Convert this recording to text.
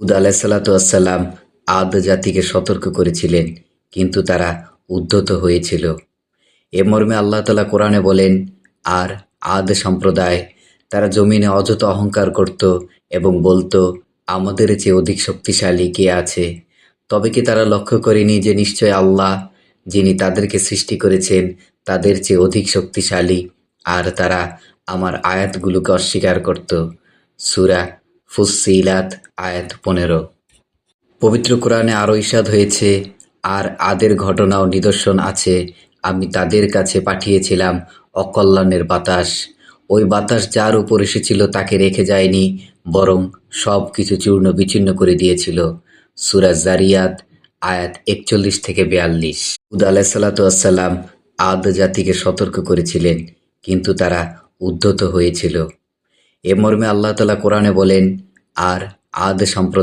হুদ আলাহিসাল্লাম আদ জাতিকে সতর্ক করেছিলেন, কিন্তু তারা উদ্ধত হয়েছিল। এ মর্মে আল্লাহ তালা কোরআনে বলেন, আর আদ সম্প্রদায়, তারা জমিনে অযথ অহংকার করত এবং বলতো, আমাদের চেয়ে অধিক শক্তিশালী কে আছে? তবে কি তারা লক্ষ্য করেনি যে নিশ্চয় আল্লাহ, যিনি তাদেরকে সৃষ্টি করেছেন, তাদের চেয়ে অধিক শক্তিশালী, আর তারা আমার আয়াতগুলোকে অস্বীকার করত? সুরা ফুসিলাত আয়াত পনেরো। পবিত্র কোরআনে আরও ইসাদ হয়েছে, আর আদের ঘটনাও নিদর্শন আছে, আমি তাদের কাছে পাঠিয়েছিলাম অকল্যাণের বাতাস। ওই বাতাস যার উপর এসেছিল তাকে রেখে যায়নি, বরং সব কিছু চূর্ণ বিচ্ছিন্ন করে দিয়েছিল। সুরাজ জারিয়াত, আয়াত একচল্লিশ থেকে বিয়াল্লিশ। উদ আলাহ আলাহিসাল্লাম আদ জাতিকে সতর্ক করেছিলেন, কিন্তু তারা উদ্ধত হয়েছিল। এ মর্মে আল্লাহ তালা কোরআনে বলেন আর আদ সম্প্রদায়